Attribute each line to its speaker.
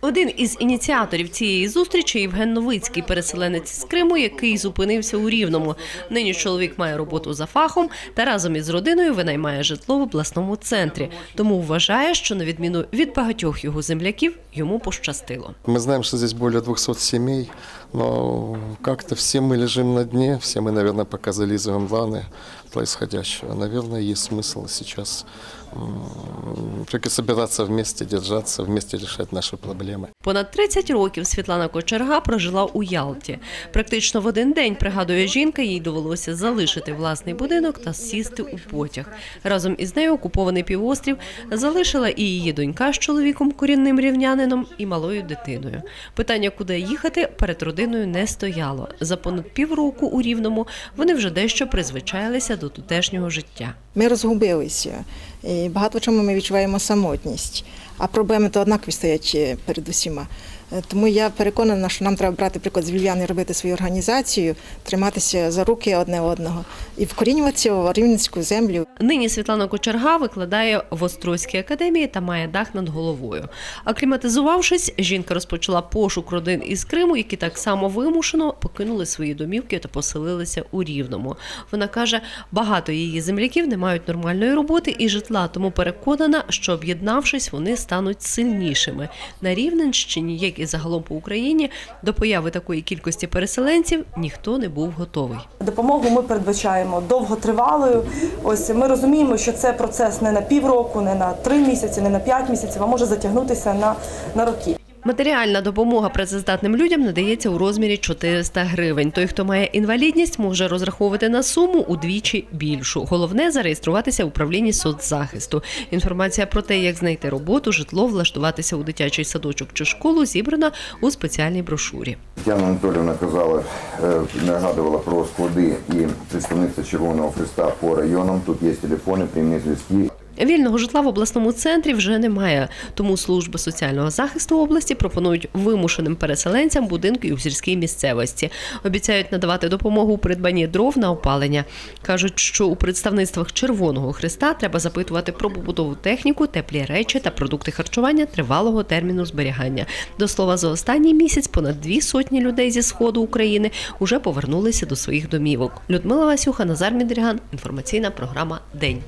Speaker 1: Один із ініціаторів цієї зустрічі Євген Новицький, переселенець з Криму, який зупинився у Рівному. Нині чоловік має роботу за фахом та разом із родиною винаймає житло в обласному центрі. Тому вважає, що на відміну від багатьох його земляків йому пощастило.
Speaker 2: Мы знаем, что здесь более 200 семей, но как-то все мы лежим на дне, все мы, наверное, пока зализываем ванны происходящего. Наверное, есть смысл сейчас м, только собираться вместе, держаться, вместе решать наши проблемы.
Speaker 1: Понад 30 років Світлана Кочерга прожила у Ялті. Практично в один день, пригадує жінка, їй довелося залишити власний будинок та сісти у потяг. Разом із нею окупований півострів залишила і її донька з чоловіком, корінним рівнянином, і малою дитиною. Питання, куди їхати, перед родиною не стояло. За понад півроку у Рівному вони вже дещо призвичаїлися до тутешнього життя.
Speaker 3: Ми розгубилися. І багато чому ми відчуваємо самотність, а проблеми то однакові стоять е, перед усіма. Е, Тому я переконана, що нам треба брати приклад з Львів'яни, робити свою організацію, триматися за руки одне одного і вкорінюватися в рівненську землю.
Speaker 1: Нині Світлана Кочерга викладає в Острозькій академії та має дах над головою. Акліматизувавшись, жінка розпочала пошук родин із Криму, які так само вимушено покинули свої домівки та поселилися у Рівному. Вона каже, багато її земляків не мають нормальної роботи і житла, тому переконана, що об'єднавшись, вони стануть сильнішими. На Рівненщині, як і загалом по Україні, до появи такої кількості переселенців ніхто не був готовий.
Speaker 4: Допомогу ми передбачаємо довготривалою. Ось ми розуміємо, що це процес не на півроку, не на три місяці, не на п'ять місяців, а може затягнутися на, на роки.
Speaker 1: Матеріальна допомога працездатним людям надається у розмірі 400 гривень. Той, хто має інвалідність, може розраховувати на суму удвічі більшу. Головне зареєструватися в управлінні соцзахисту. Інформація про те, як знайти роботу, житло, влаштуватися у дитячий садочок чи школу, зібрана у спеціальній брошурі.
Speaker 5: Тетяна Анатоліївна казала, е, нагадувала про склади і представництво Червоного Христа по районам. Тут є телефони, прямі зв'язки.
Speaker 1: Вільного житла в обласному центрі вже немає, тому служби соціального захисту області пропонують вимушеним переселенцям будинки у сільській місцевості. Обіцяють надавати допомогу у придбанні дров на опалення. кажуть, що у представництвах Червоного Христа треба запитувати про побутову техніку, теплі речі та продукти харчування тривалого терміну зберігання. До слова, за останній місяць понад дві сотні людей зі сходу України уже повернулися до своїх домівок. Людмила Васюха, Назар Мідріган. Інформаційна програма День.